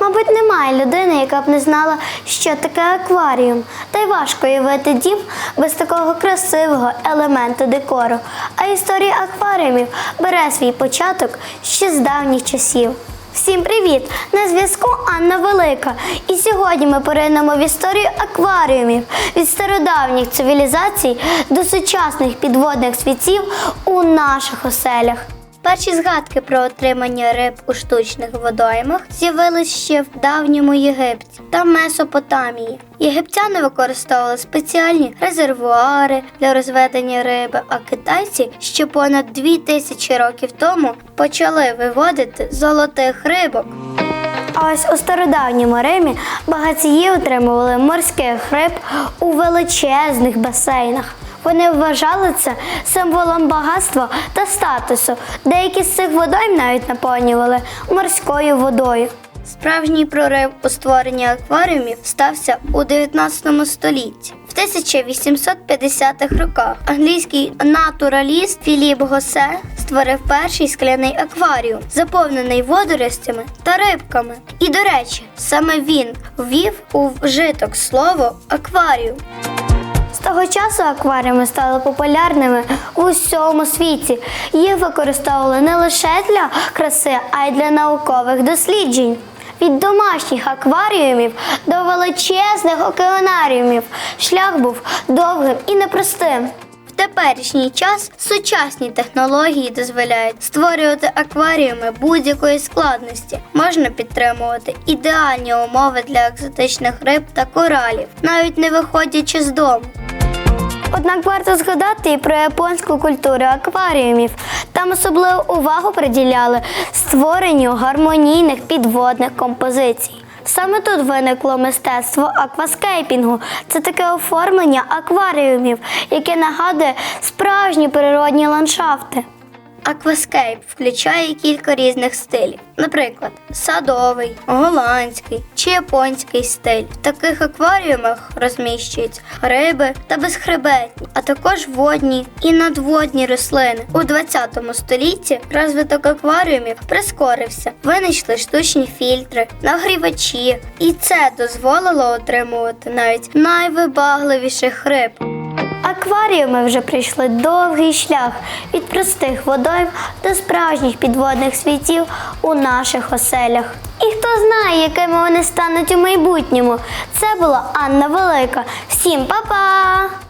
Мабуть, немає людини, яка б не знала, що таке акваріум. Та й важко уявити дім без такого красивого елементу декору. А історія акваріумів бере свій початок ще з давніх часів. Всім привіт! На зв'язку Анна Велика. І сьогодні ми поринемо в історію акваріумів від стародавніх цивілізацій до сучасних підводних світів у наших оселях. Перші згадки про отримання риб у штучних водоймах з'явились ще в давньому Єгипті та Месопотамії. Єгиптяни використовували спеціальні резервуари для розведення риби, а китайці ще понад дві тисячі років тому почали виводити золотих рибок. А ось у стародавньому Римі багатії отримували морських риб у величезних басейнах. Вони вважали це символом багатства та статусу. Деякі з цих водойм навіть наповнювали морською водою. Справжній прорив у створенні акваріумів стався у 19 столітті. В 1850-х роках англійський натураліст Філіп Госе створив перший скляний акваріум, заповнений водоростями та рибками. І, до речі, саме він ввів у вжиток слово акваріум. З того часу акваріуми стали популярними у всьому світі. Їх використовували не лише для краси, а й для наукових досліджень. Від домашніх акваріумів до величезних океанаріумів шлях був довгим і непростим. В теперішній час сучасні технології дозволяють створювати акваріуми будь-якої складності. Можна підтримувати ідеальні умови для екзотичних риб та коралів, навіть не виходячи з дому. Однак варто згадати і про японську культуру акваріумів. Там особливу увагу приділяли створенню гармонійних підводних композицій. Саме тут виникло мистецтво акваскейпінгу. Це таке оформлення акваріумів, яке нагадує справжні природні ландшафти. Акваскейп включає кілька різних стилів, наприклад, садовий, голландський чи японський стиль. В таких акваріумах розміщуються риби та безхребетні, а також водні і надводні рослини. У 20 столітті розвиток акваріумів прискорився. Винайшли штучні фільтри, нагрівачі, і це дозволило отримувати навіть найвибагливіших риб. Акваріуми вже прийшли довгий шлях від простих водойм до справжніх підводних світів у наших оселях. І хто знає, якими вони стануть у майбутньому. Це була Анна Велика. Всім па-па!